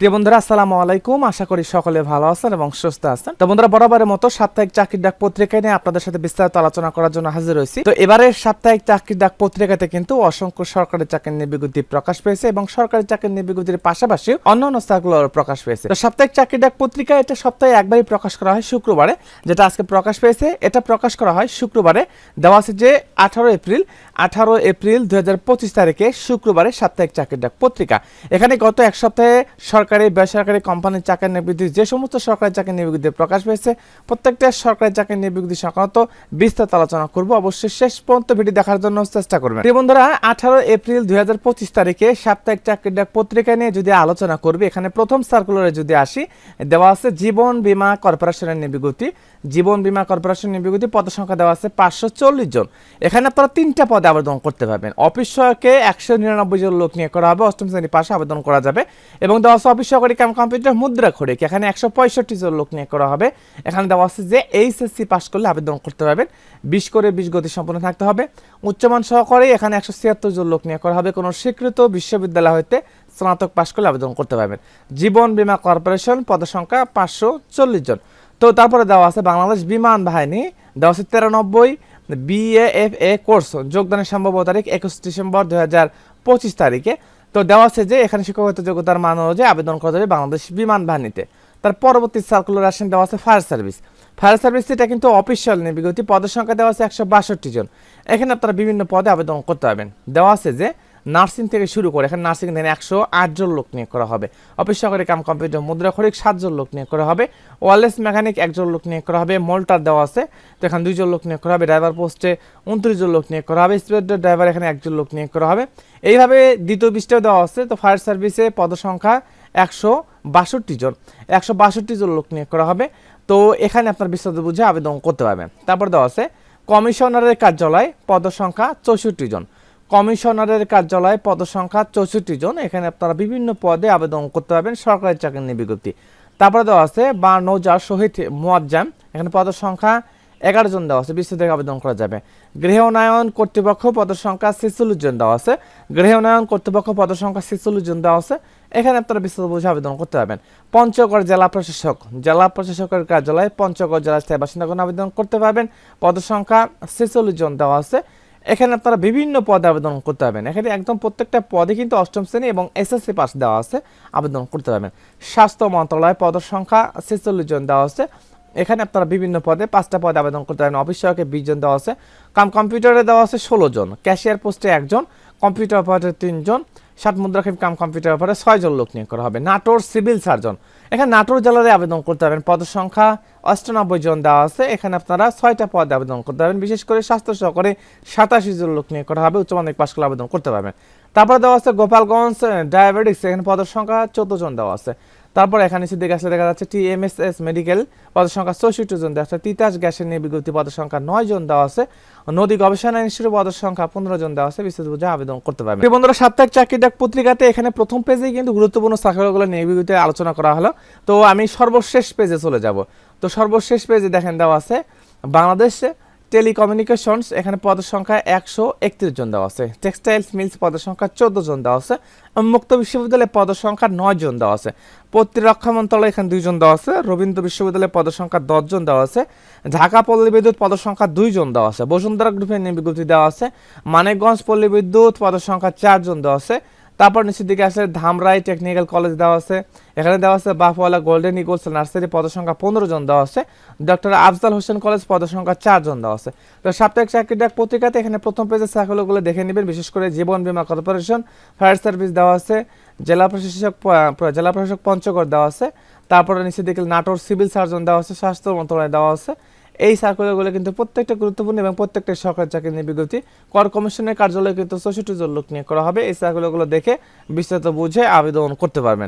প্রিয় বন্ধুরা, আসসালামু আলাইকুম। আশা করি সকলে ভালো আছেন এবং সুস্থ আছেন। তো বন্ধুরা, বরাবরের মতো সাপ্তাহিক চাকরির ডাক পত্রিকায় নিয়ে আপনাদের সাথে বিস্তারিত আলোচনা করার জন্য হাজির হয়েছি তো এবারের সাপ্তাহিক চাকরির ডাক পত্রিকাতে কিন্তু অসংখ্য সরকারি চাকরির নিয়োগ প্রকাশ পেয়েছে এবং সরকারি চাকরির নিয়োগের পাশাপাশি অন্য অন্যান্য সার্কুলার প্রকাশ পেয়েছে। তো সাপ্তাহিক চাকরির ডাক পত্রিকা এটা সপ্তাহে একবারই প্রকাশ করা হয় শুক্রবারে, যেটা আজকে প্রকাশ পেয়েছে। এটা প্রকাশ করা হয় শুক্রবারে। দেওয়া আছে যে আঠারো এপ্রিল আঠারো এপ্রিল দুই হাজার পঁচিশ তারিখে শুক্রবারে সাপ্তাহিক চাকরির ডাক পত্রিকা। এখানে গত এক সপ্তাহে সরকারি বেসরকারি কোম্পানির চাকরি নিবৃত্তি, যে সমস্ত সরকারি চাকরি নিবৃত্তি প্রকাশ পেয়েছে, প্রত্যেকটা সরকারি চাকরি নিবৃত্তি সংক্রান্ত বিস্তারিত আলোচনা করব। অবশ্যই শেষ পর্যন্ত ভিডিও দেখার জন্য চেষ্টা করবেন। প্রিয় বন্ধুরা, আঠারো এপ্রিল দুই হাজার পঁচিশ তারিখে সাপ্তাহিক চাকরি ডাক পত্রিকা নিয়ে যদি আলোচনা করবে, এখানে প্রথম সার্কুলারে যদি আসি, দেওয়া আছে জীবন বীমা কর্পোরেশনের নিবিগতি জীবন বীমা কর্পোরেশন নিবিগতি পদ সংখ্যা দেওয়া আছে পাঁচশো চল্লিশ জন। এখানে আপনারা তিনটা পদে আবেদন করতে পারবেন। অফিস সহায়কে একশো নিরানব্বই জন লোক নিয়ে করা হবে, অষ্টম শ্রেণি পাশে আবেদন করা যাবে এবং দেওয়া আছে অফিস সহকারী কাম কম্পিউটার মুদ্রা খড়িক এখানে একশো পঁয়ষট্টি জন লোক নিয়ে করা হবে। এখানে দেওয়া আছে যে এইচএসসি পাস করলে আবেদন করতে পারবেন। বিশ করে বিশ গতি সম্পন্ন থাকতে হবে। উচ্চমান সহকারে এখানে একশো ছিয়াত্তর জন লোক নিয়ে করা হবে। কোনো স্বীকৃত বিশ্ববিদ্যালয় হইতে স্নাতক পাশ করলে আবেদন করতে পারবেন। জীবন বীমা কর্পোরেশন পদসংখ্যা পাঁচশো চল্লিশ জন। তো তারপরে দেওয়া আছে বাংলাদেশ বিমান বাহিনী। দেওয়া আছে তেরানব্বই বিএএফ এ কোর্স যোগদানের সম্ভাব্য তারিখ একুশ ডিসেম্বর দু হাজার পঁচিশ তারিখে। তো দেওয়া আছে যে এখানে শিক্ষকতা যোগ্যতার মান অনুযায়ী আবেদন করা যাবে বাংলাদেশ বিমান বাহিনীতে। তার পরবর্তী সার্কুলার আসেন দেওয়া আছে ফায়ার সার্ভিস ফায়ার সার্ভিস এটা কিন্তু অফিসিয়াল নেই বিগত পদের সংখ্যা দেওয়া আছে একশো বাষট্টি জন। এখানে আপনারা বিভিন্ন পদে আবেদন করতে পারবেন। দেওয়া আছে যে নার্সিং থেকে শুরু করে এখানে নার্সিং থেকে একশো আটজন লোক নিয়ে করা হবে। অফিস সহকারী কাম কম্পিউটার, মুদ্রা খরিক সাতজন লোক নিয়ে করা হবে। ওয়ারলেস মেকানিক একজন লোক নিয়ে করা হবে। মোল্টার দেওয়া আছে। তো এখানে দুইজন লোক নিয়ে করা হবে। ড্রাইভার পোস্টে উনত্রিশ জন লোক নিয়ে করা হবে। স্পিড ড্রাইভার এখানে একজন লোক নিয়ে করা হবে। এইভাবে দ্বিতীয় বিশটাও দেওয়া আছে। তো ফায়ার সার্ভিসে পদসংখ্যা একশো বাষট্টি জন। একশো বাষট্টি জন লোক নিয়ে করা হবে। তো এখানে আপনার বিস্তারিত বুঝে আবেদন করতে পারবেন। তারপর দেওয়া আছে, কমিশনারের কার্যালয় পদসংখ্যা চৌষট্টি জন। কমিশনারের কার্যালয়ে পদসংখ্যা চৌষট্টি জন। এখানে আপনারা বিভিন্ন পদে আবেদন করতে পারবেন, সরকারি চাকরির নিবিজ্ঞপ্তি তারপরে দেওয়া আছে বা নৌজার শহীদ মোয়াজ্জাম। এখানে পদসংখ্যা এগারো জন দেওয়া আছে বিস্তৃত আবেদন করা যাবে। গৃহায়ন কর্তৃপক্ষ পদসংখ্যা ছেচল্লিশ জন দেওয়া আছে। গৃহায়ন কর্তৃপক্ষ পদসংখ্যা ছেচল্লিশ জন দেওয়া আছে। এখানে আপনারা বিস্তৃত বুঝে আবেদন করতে পারবেন। পঞ্চগড় জেলা প্রশাসক। জেলা প্রশাসকের কার্যালয়ে পঞ্চগড় জেলা স্থায়ী বাসিন্দাগণ আবেদন করতে পারবেন। পদসংখ্যা ছেচল্লিশ জন দেওয়া আছে। এখানে আপনারা বিভিন্ন পদে আবেদন করতে পারবেন। এখানে একদম প্রত্যেকটা পদে কিন্তু অষ্টম শ্রেণি এবং এসএসসি পাস দেওয়া আছে, আবেদন করতে পারবেন। স্বাস্থ্য মন্ত্রণালয় পদের সংখ্যা ছেচল্লিশ জন দেওয়া আছে। এখানে আপনারা বিভিন্ন পদে পাঁচটা পদে আবেদন করতে পারেন অফিস সহকে বিশ জন দেওয়া আছে। কাম কম্পিউটারে দেওয়া আছে ষোলো জন। ক্যাশিয়ার পোস্টে একজন, কম্পিউটার অপারেটর তিনজন ষাট মুদ্রাক্ষেপ কাম কম্পিউটার অপারে ছয়জন লোক নিয়োগ করা হবে। Natore civil surgeon. এখানে নাটোর জেলারে আবেদন করতে পারবেন। পদের সংখ্যা অষ্টানব্বই জন দেওয়া আছে। এখানে আপনারা ছয়টা পদে আবেদন করতে পারবেন। বিশেষ করে স্বাস্থ্য সহকারে সাতাশি জন লোক নিয়ে করা হবে, উচ্চ মাধ্যমিক পাশ করলে আবেদন করতে পারবেন। তারপরে দেওয়া আছে গোপালগঞ্জ ডায়াবেটিক্স এখানে পদের সংখ্যা চোদ্দ জন দেওয়া আছে। তারপর এখানে দিকে আসলে দেখা যাচ্ছে টিএমএসএস মেডিকেল পদের সংখ্যা চৌষট্টি জন দেওয়া আছে। তিতাস গ্যাসের নিয়ে বিজ্ঞপ্তি, পদের সংখ্যা নয় জন দেওয়া আছে। নদী গবেষণা ইনস্টিটিউট পদের সংখ্যা পনেরো জন দেওয়া আছে। বিশেষ বুঝে আবেদন করতে প্রিয় বন্ধুরা, সাপ্তাহিক চাকরি ডাক পত্রিকাতে এখানে প্রথম পেজেই কিন্তু গুরুত্বপূর্ণ চাকরিগুলো নিয়ে বিজ্ঞপ্তি আলোচনা করা হলো। তো আমি সর্বশেষ পেজে চলে যাব। তো সর্বশেষ পেজে দেখেন দেওয়া আছে, বাংলাদেশে টেলিকমিউনিকেশনস এখানে পদের সংখ্যা একশো একত্রিশ জন দেওয়া আছে টেক্সটাইলস মিলস পদের সংখ্যা চোদ্দ জন দেওয়া আছে, মুক্ত বিশ্ববিদ্যালয়ে পদের সংখ্যা নয় জন দেওয়া আছে, প্রতিরক্ষা মন্ত্রণালয় এখানে দুইজন দেওয়া আছে, রবীন্দ্র বিশ্ববিদ্যালয়ে পদের সংখ্যা দশ জন দেওয়া আছে, ঢাকা পল্লী বিদ্যুৎ পদের সংখ্যা দুই জন দেওয়া আছে, বসুন্ধরা গ্রুপের নিয়ে বিজ্ঞপ্তি দেওয়া আছে, মানিকগঞ্জ পল্লী বিদ্যুৎ পদের সংখ্যা চারজন দেওয়া আছে তারপর নিচের দিকে আসলে ধামরাই টেকনিক্যাল কলেজ দেওয়া আছে। এখানে দেওয়া আছে বাফওয়ালা গোল্ডেন ইগলস নার্সারি পদসংখ্যা পনেরো জন দেওয়া আছে। ডক্টর আফজাল হোসেন কলেজ পদসংখ্যা চার জন দেওয়া আছে। তো সাপ্তাহিক চাকরি ডাক পত্রিকাতে এখানে প্রথম পেজের চাকরিগুলো দেখে নেবেন, বিশেষ করে জীবন বীমা কর্পোরেশন, ফায়ার সার্ভিস দেওয়া আছে, জেলা প্রশাসক জেলা প্রশাসক পঞ্চগড় দেওয়া আছে, তারপরে নিচে দিকে নাটোর সিভিল সার্জন দেওয়া আছে, স্বাস্থ্য মন্ত্রণালয় দেওয়া আছে। এই সার্কুলারগুলো কিন্তু প্রত্যেকটা গুরুত্বপূর্ণ এবং প্রত্যেকটা সরকারি চাকরি নিয়ে বিজ্ঞপ্তি কর কমিশনের কার্যালয়ে কিন্তু চৌষট্টি জন লোক নিয়ে করা হবে। এই সার্কুলারগুলো দেখে বিস্তারিত বুঝে আবেদন করতে পারবেন।